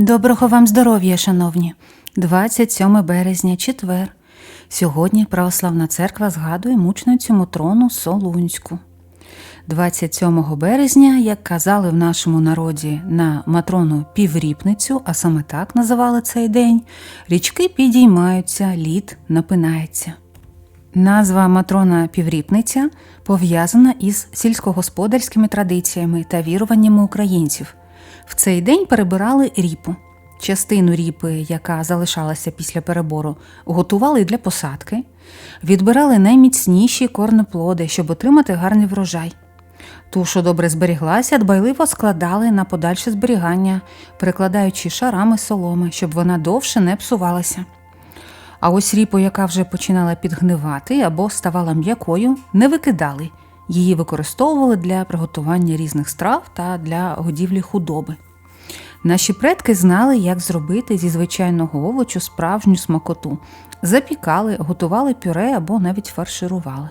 Доброго вам здоров'я, шановні! 27 березня, четвер. Сьогодні Православна церква згадує мученицю Мотрону Солунську. 27 березня, як казали в нашому народі на Матрону півріпницю, а саме так називали цей день, річки підіймаються, лід напинається. Назва Матрона Півріпниця пов'язана із сільськогосподарськими традиціями та віруваннями українців. В цей день перебирали ріпу. Частину ріпи, яка залишалася після перебору, готували для посадки, відбирали найміцніші корнеплоди, щоб отримати гарний врожай. Ту, що добре зберіглася, дбайливо складали на подальше зберігання, перекладаючи шарами соломи, щоб вона довше не псувалася. А ось ріпу, яка вже починала підгнивати або ставала м'якою, не викидали. Її використовували для приготування різних страв та для годівлі худоби. Наші предки знали, як зробити зі звичайного овочу справжню смакоту. Запікали, готували пюре або навіть фарширували.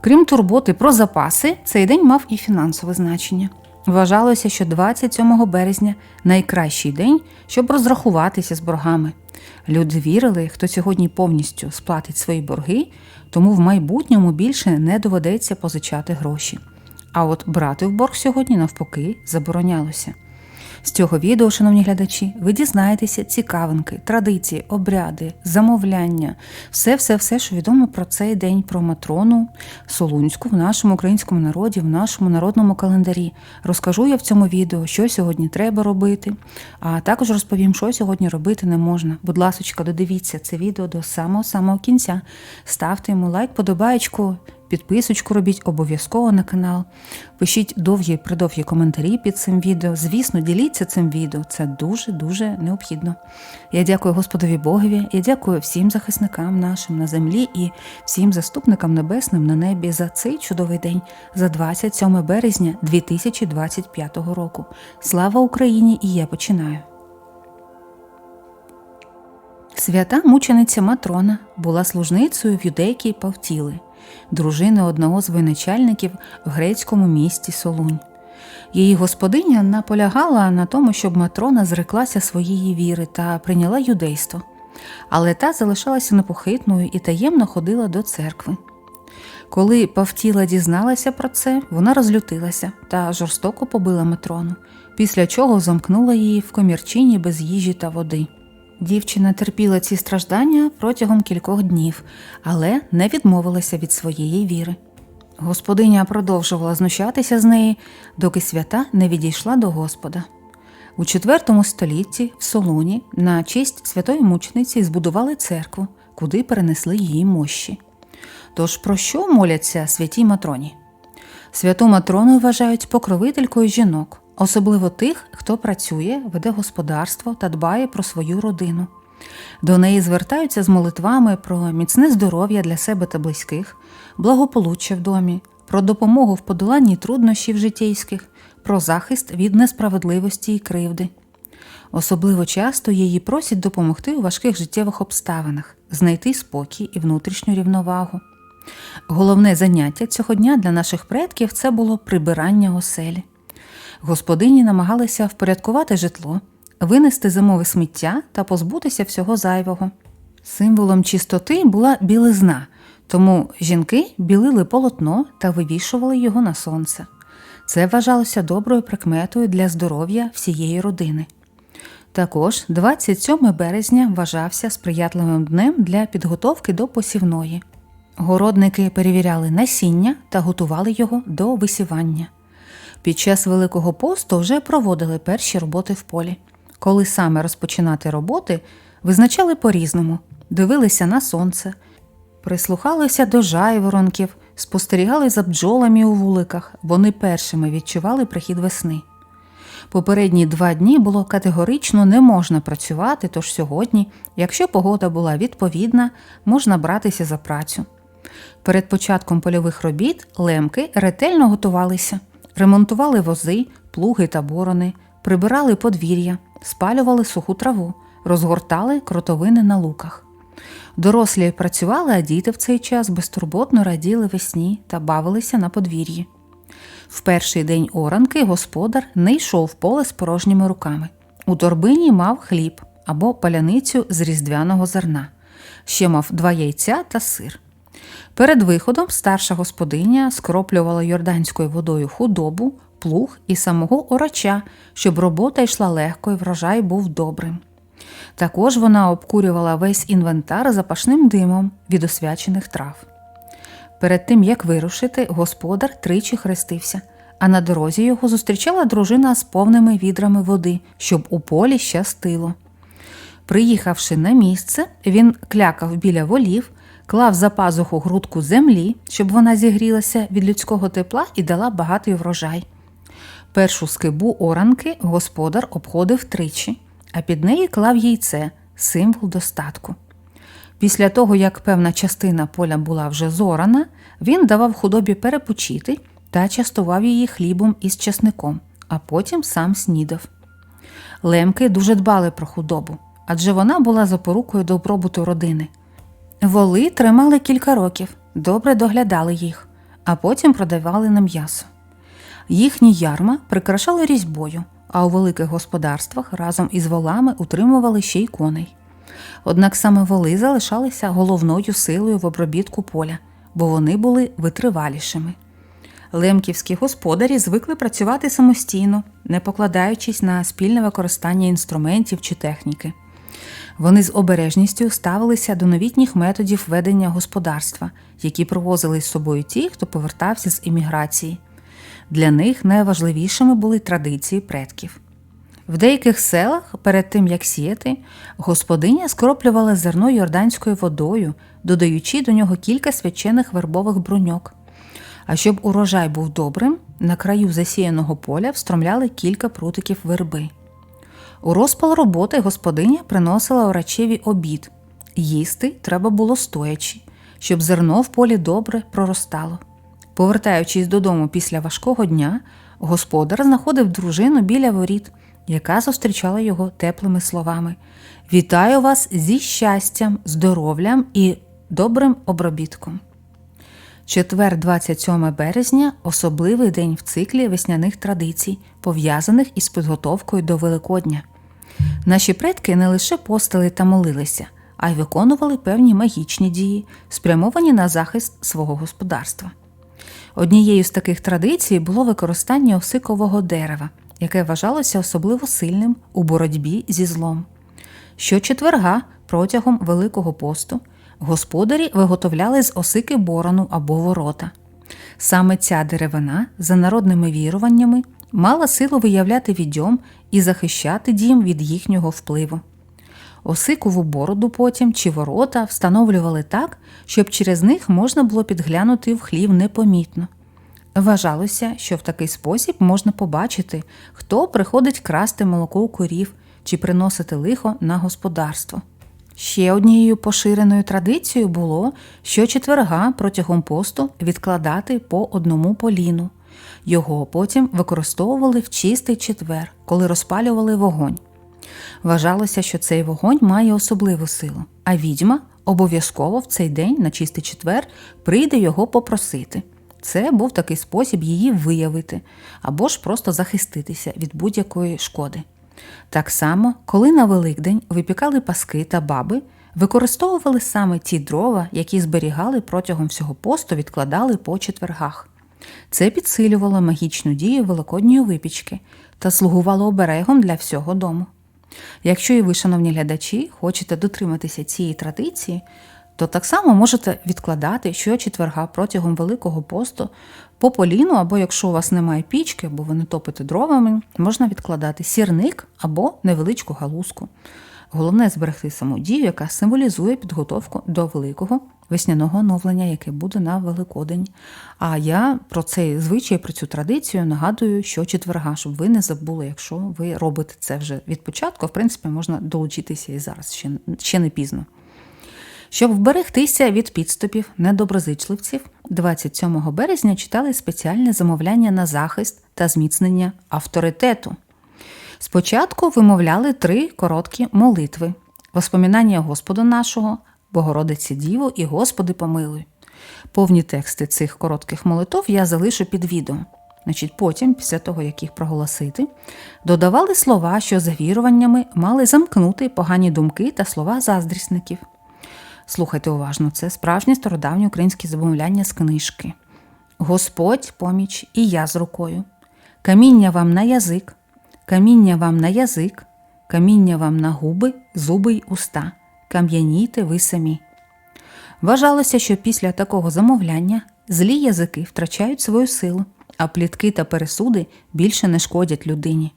Крім турботи про запаси, цей день мав і фінансове значення. Вважалося, що 27 березня найкращий день, щоб розрахуватися з боргами. Люди вірили, хто сьогодні повністю сплатить свої борги, тому в майбутньому більше не доведеться позичати гроші. А от брати в борг сьогодні навпаки заборонялося. З цього відео, шановні глядачі, ви дізнаєтеся цікавинки, традиції, обряди, замовляння, все, все, все, що відомо про цей день, про Матрону Солунську в нашому українському народі, в нашому народному календарі. Розкажу я в цьому відео, що сьогодні треба робити, а також розповім, що сьогодні робити не можна. Будь ласочка, додивіться це відео до самого самого кінця. Ставте йому лайк, подобаєчку. Підписочку робіть обов'язково на канал. Пишіть довгі придовгі коментарі під цим відео. Звісно, діліться цим відео. Це дуже-дуже необхідно. Я дякую Господові Богові, я дякую всім захисникам нашим на землі і всім заступникам небесним на небі за цей чудовий день, за 27 березня 2025 року. Слава Україні! І я починаю. Свята мучениця Матрона була служницею в юдейки Павтіли, дружини одного з воєначальників в грецькому місті Солунь. Її господиня наполягала на тому, щоб Матрона зреклася своєї віри та прийняла юдейство, але та залишалася непохитною і таємно ходила до церкви. Коли Павтіла дізналася про це, вона розлютилася та жорстоко побила Матрону, після чого замкнула її в комірчині без їжі та води. Дівчина терпіла ці страждання протягом кількох днів, але не відмовилася від своєї віри. Господиня продовжувала знущатися з неї, доки свята не відійшла до Господа. У IV столітті в Солуні на честь святої мучениці збудували церкву, куди перенесли її мощі. Тож про що моляться святій Матроні? Святу Матрону вважають покровителькою жінок, особливо тих, хто працює, веде господарство та дбає про свою родину. До неї звертаються з молитвами про міцне здоров'я для себе та близьких, благополуччя в домі, про допомогу в подоланні труднощів житейських, про захист від несправедливості і кривди. Особливо часто її просять допомогти у важких життєвих обставинах, знайти спокій і внутрішню рівновагу. Головне заняття цього дня для наших предків це було прибирання оселі. Господині намагалися впорядкувати житло, винести зимове сміття та позбутися всього зайвого. Символом чистоти була білизна, тому жінки білили полотно та вивішували його на сонце. Це вважалося доброю прикметою для здоров'я всієї родини. Також 27 березня вважався сприятливим днем для підготовки до посівної. Городники перевіряли насіння та готували його до висівання. Під час Великого посту вже проводили перші роботи в полі. Коли саме розпочинати роботи, визначали по-різному, дивилися на сонце, прислухалися до жайворонків, спостерігали за бджолами у вуликах, вони першими відчували прихід весни. Попередні два дні було категорично не можна працювати, тож сьогодні, якщо погода була відповідна, можна братися за працю. Перед початком польових робіт лемки ретельно готувалися, ремонтували вози, плуги та борони, прибирали подвір'я, спалювали суху траву, розгортали кротовини на луках. Дорослі працювали, а діти в цей час безтурботно раділи весні та бавилися на подвір'ї. В перший день оранки господар не йшов в поле з порожніми руками. У торбині мав хліб або паляницю з різдвяного зерна, ще мав два яйця та сир. Перед виходом старша господиня скроплювала йорданською водою худобу, плуг і самого орача, щоб робота йшла легко і врожай був добрим. Також вона обкурювала весь інвентар запашним димом від освячених трав. Перед тим, як вирушити, господар тричі хрестився, а на дорозі його зустрічала дружина з повними відрами води, щоб у полі щастило. Приїхавши на місце, він клякав біля волів, клав за пазуху грудку землі, щоб вона зігрілася від людського тепла і дала багатий врожай. Першу скибу оранки господар обходив тричі, а під неї клав яйце, символ достатку. Після того, як певна частина поля була вже зорана, він давав худобі перепочити та частував її хлібом із часником, а потім сам снідав. Лемки дуже дбали про худобу, адже вона була запорукою добробуту родини. Воли тримали кілька років, добре доглядали їх, а потім продавали на м'ясо. Їхні ярма прикрашали різьбою, а у великих господарствах разом із волами утримували ще й коней. Однак саме воли залишалися головною силою в обробітку поля, бо вони були витривалішими. Лемківські господарі звикли працювати самостійно, не покладаючись на спільне використання інструментів чи техніки. Вони з обережністю ставилися до новітніх методів ведення господарства, які привозили з собою ті, хто повертався з імміграції. Для них найважливішими були традиції предків. В деяких селах, перед тим як сіяти, господиня скроплювала зерно йорданською водою, додаючи до нього кілька свячених вербових бруньок. А щоб урожай був добрим, на краю засіяного поля встромляли кілька прутиків верби. У розпал роботи господиня приносила орачеві обід. Їсти треба було стоячи, щоб зерно в полі добре проростало. Повертаючись додому після важкого дня, господар знаходив дружину біля воріт, яка зустрічала його теплими словами: Вітаю вас зі щастям, здоров'ям і добрим обробітком. Четвер, 27 березня особливий день в циклі весняних традицій, пов'язаних із підготовкою до Великодня. Наші предки не лише постили та молилися, а й виконували певні магічні дії, спрямовані на захист свого господарства. Однією з таких традицій було використання осикового дерева, яке вважалося особливо сильним у боротьбі зі злом. Щочетверга протягом Великого посту господарі виготовляли з осики борону або ворота. Саме ця деревина, за народними віруваннями, мала силу виявляти відьом і захищати дім від їхнього впливу. Осикову бороду потім чи ворота встановлювали так, щоб через них можна було підглянути в хлів непомітно. Вважалося, що в такий спосіб можна побачити, хто приходить красти молоко у корів чи приносити лихо на господарство. Ще однією поширеною традицією було щочетверга протягом посту відкладати по одному поліну. Його потім використовували в чистий четвер, коли розпалювали вогонь. Вважалося, що цей вогонь має особливу силу, а відьма обов'язково в цей день на чистий четвер прийде його попросити. Це був такий спосіб її виявити або ж просто захиститися від будь-якої шкоди. Так само, коли на Великдень випікали паски та баби, використовували саме ті дрова, які зберігали протягом всього посту, відкладали по четвергах. Це підсилювало магічну дію великодньої випічки та слугувало оберегом для всього дому. Якщо і ви, шановні глядачі, хочете дотриматися цієї традиції, то так само можете відкладати щочетверга протягом Великого посту по поліну, або якщо у вас немає пічки, або ви не топите дровами, можна відкладати сірник або невеличку галузку. Головне зберегти саму дію, яка символізує підготовку до великого весняного оновлення, яке буде на Великодень. А я про цей звичай, про цю традицію нагадую, що четверга, щоб ви не забули, якщо ви робите це вже від початку, в принципі, можна долучитися і зараз, ще, ще не пізно. Щоб вберегтися від підступів недоброзичливців, 27 березня читали спеціальне замовляння на захист та зміцнення авторитету. Спочатку вимовляли три короткі молитви: Воспоминання Господа нашого, Богородиці Діву і Господи помилуй. Повні тексти цих коротких молитов я залишу під відео. Значить, потім, після того, як їх проголосити, додавали слова, що за віруваннями мали замкнути погані думки та слова заздрісників. Слухайте уважно, це справжнє стародавнє українське замовляння з книжки. Господь поміч і я з рукою. Каміння вам на язик, каміння вам на язик, каміння вам на губи, зуби й уста. Кам'янійте ви самі. Вважалося, що після такого замовляння злі язики втрачають свою силу, а плітки та пересуди більше не шкодять людині.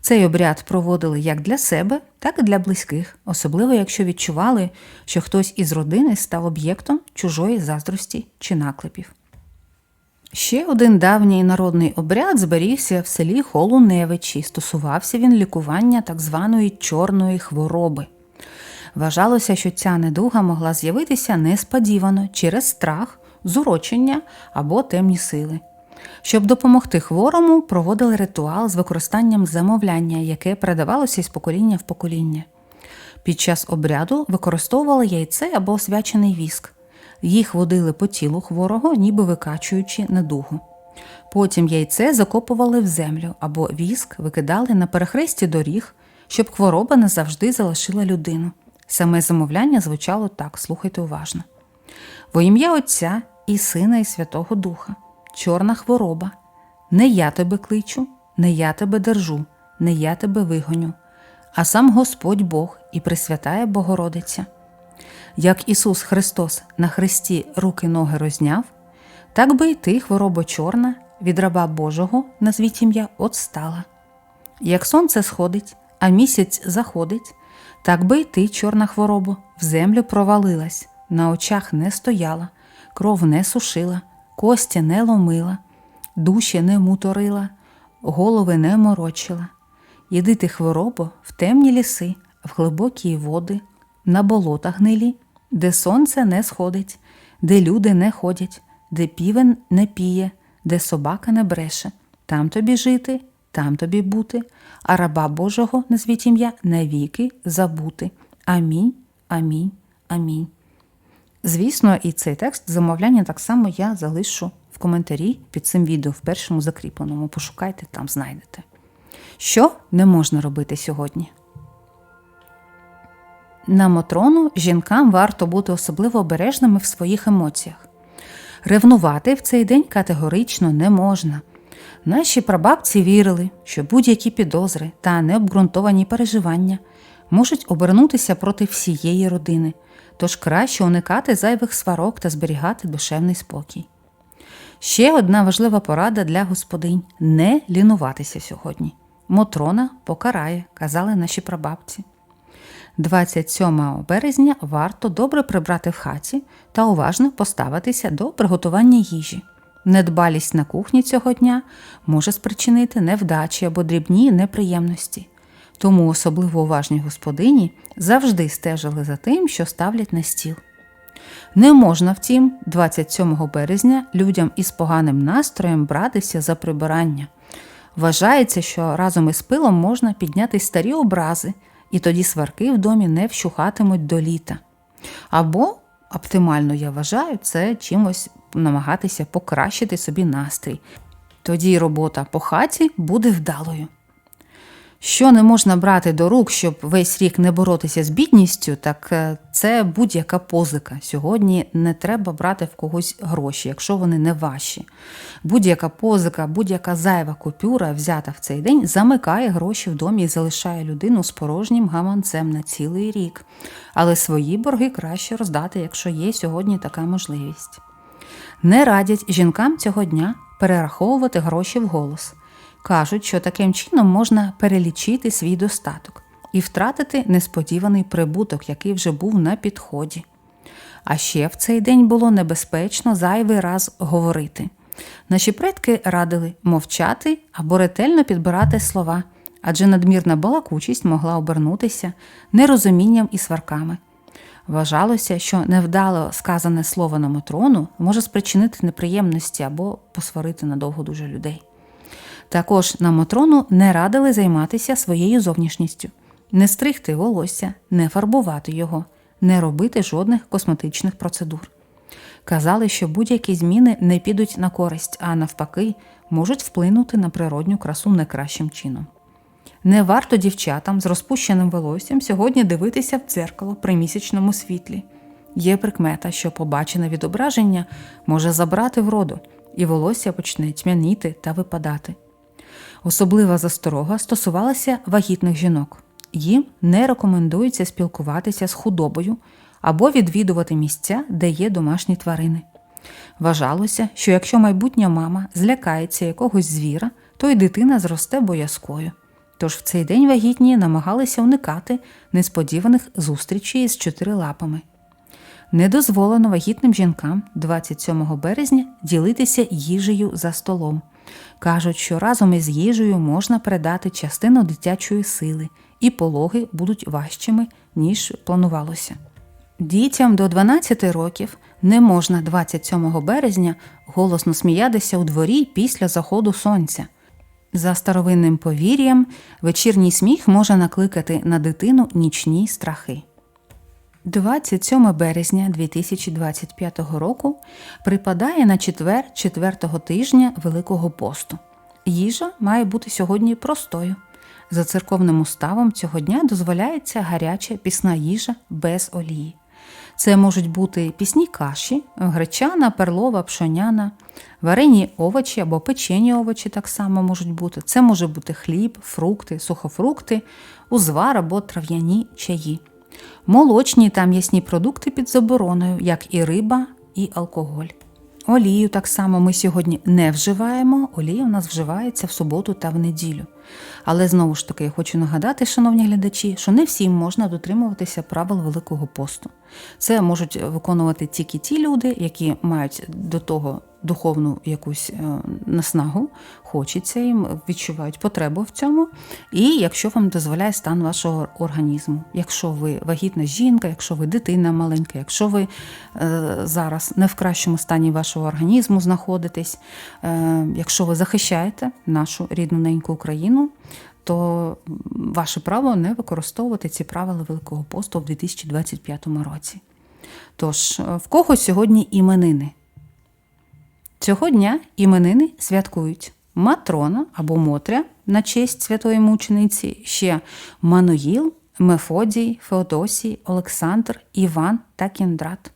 Цей обряд проводили як для себе, так і для близьких, особливо якщо відчували, що хтось із родини став об'єктом чужої заздрості чи наклепів. Ще один давній народний обряд зберігся в селі Холуневичі. Стосувався він лікування так званої чорної хвороби. Вважалося, що ця недуга могла з'явитися несподівано через страх, зурочення або темні сили. Щоб допомогти хворому, проводили ритуал з використанням замовляння, яке передавалося із покоління в покоління. Під час обряду використовували яйце або освячений віск. Їх водили по тілу хворого, ніби викачуючи недугу. Потім яйце закопували в землю або віск викидали на перехресті доріг, щоб хвороба назавжди залишила людину. Саме замовляння звучало так, слухайте уважно. Во ім'я Отця і Сина, і Святого Духа, чорна хвороба. Не я тебе кличу, не я тебе держу, не я тебе вигоню, а сам Господь Бог і Пресвятая Богородиця. Як Ісус Христос на хресті руки ноги розняв, так би й ти, хвороба чорна, від раба Божого, назвіть ім'я, отстала. Як сонце сходить, а місяць заходить, так би й ти, чорна хвороба, в землю провалилась, на очах не стояла, кров не сушила, кості не ломила, душі не муторила, голови не морочила. Іди ти, хворобо, в темні ліси, в глибокі води, на болота гнилі, де сонце не сходить, де люди не ходять, де півен не піє, де собака не бреше, там тобі жити, там тобі бути, а раба Божого назвіть ім'я навіки забути. Амінь, амінь, амінь. Звісно, і цей текст замовляння так само я залишу в коментарі під цим відео в першому закріпленому. Пошукайте, там знайдете. Що не можна робити сьогодні? На Мотрону жінкам варто бути особливо обережними в своїх емоціях. Ревнувати в цей день категорично не можна. Наші прабабці вірили, що будь-які підозри та необґрунтовані переживання можуть обернутися проти всієї родини, тож краще уникати зайвих сварок та зберігати душевний спокій. Ще одна важлива порада для господинь не лінуватися сьогодні. Мотрона покарає, казали наші прабабці. 27 березня варто добре прибрати в хаті та уважно поставитися до приготування їжі. Недбалість на кухні цього дня може спричинити невдачі або дрібні неприємності. Тому особливо уважні господині завжди стежили за тим, що ставлять на стіл. Не можна, втім, 27 березня людям із поганим настроєм братися за прибирання. Вважається, що разом із пилом можна підняти старі образи, і тоді сварки в домі не вщухатимуть до літа. Або, оптимально я вважаю, це чимось намагатися покращити собі настрій. Тоді робота по хаті буде вдалою. Що не можна брати до рук, щоб весь рік не боротися з бідністю, так е, це будь-яка позика. Сьогодні не треба брати в когось гроші, якщо вони не ваші. Будь-яка позика, будь-яка зайва купюра, взята в цей день, замикає гроші в домі і залишає людину з порожнім гаманцем на цілий рік. Але свої борги краще роздати, якщо є сьогодні така можливість. Не радять жінкам цього дня перераховувати гроші вголос. Кажуть, що таким чином можна перелічити свій достаток і втратити несподіваний прибуток, який вже був на підході. А ще в цей день було небезпечно зайвий раз говорити. Наші предки радили мовчати або ретельно підбирати слова, адже надмірна балакучість могла обернутися нерозумінням і сварками. Вважалося, що невдало сказане слово на Матрону може спричинити неприємності або посварити надовго дуже людей. Також на Матрону не радили займатися своєю зовнішністю, не стригти волосся, не фарбувати його, не робити жодних косметичних процедур. Казали, що будь-які зміни не підуть на користь, а навпаки, можуть вплинути на природню красу не кращим чином. Не варто дівчатам з розпущеним волоссям сьогодні дивитися в дзеркало при місячному світлі. Є прикмета, що побачене відображення може забрати вроду, і волосся почне тьмяніти та випадати. Особлива засторога стосувалася вагітних жінок. Їм не рекомендується спілкуватися з худобою або відвідувати місця, де є домашні тварини. Вважалося, що якщо майбутня мама злякається якогось звіра, то й дитина зросте боязкою. Тож в цей день вагітні намагалися уникати несподіваних зустрічей з чотирилапами. Не дозволено вагітним жінкам 27 березня ділитися їжею за столом. Кажуть, що разом із їжею можна передати частину дитячої сили, і пологи будуть важчими, ніж планувалося. Дітям до 12 років не можна 27 березня голосно сміятися у дворі після заходу сонця. За старовинним повір'ям, вечірній сміх може накликати на дитину нічні страхи. 27 березня 2025 року припадає на четвер четвертого тижня Великого посту. Їжа має бути сьогодні простою. За церковним уставом цього дня дозволяється гаряча пісна їжа без олії. Це можуть бути пісні каші, гречана, перлова, пшоняна, варені овочі або печені овочі так само можуть бути. Це може бути хліб, фрукти, сухофрукти, узвар або трав'яні чаї. Молочні та м'ясні продукти під забороною, як і риба, і алкоголь. Олію так само ми сьогодні не вживаємо. Олія у нас вживається в суботу та в неділю. Але знову ж таки я хочу нагадати, шановні глядачі, що не всім можна дотримуватися правил Великого посту. Це можуть виконувати тільки ті люди, які мають до того духовну якусь е, наснагу, хочеться їм, відчувають потребу в цьому. І якщо вам дозволяє стан вашого організму, якщо ви вагітна жінка, якщо ви дитина маленька, якщо ви е, зараз не в кращому стані вашого організму знаходитесь, е, якщо ви захищаєте нашу рідну неньку Україну. То ваше право не використовувати ці правила Великого посту в 2025 році. Тож, в кого сьогодні іменини? Цього дня іменини святкують Матрона або Мотря на честь святої мучениці, ще Мануїл, Мефодій, Феодосій, Олександр, Іван та Кіндрат.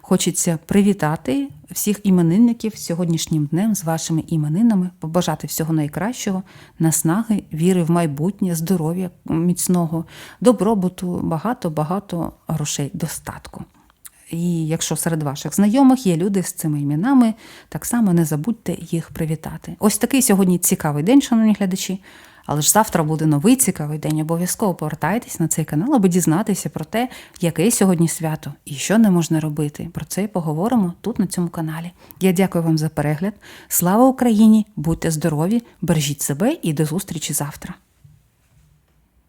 Хочеться привітати всіх іменинників сьогоднішнім днем з вашими іменинами, побажати всього найкращого, наснаги, віри в майбутнє, здоров'я міцного, добробуту, багато-багато грошей, достатку. І якщо серед ваших знайомих є люди з цими іменами, так само не забудьте їх привітати. Ось такий сьогодні цікавий день, шановні глядачі. Але ж завтра буде новий цікавий день. Обов'язково повертайтесь на цей канал, аби дізнатися про те, яке сьогодні свято і що не можна робити. Про це і поговоримо тут на цьому каналі. Я дякую вам за перегляд. Слава Україні! Будьте здорові, бережіть себе і до зустрічі завтра.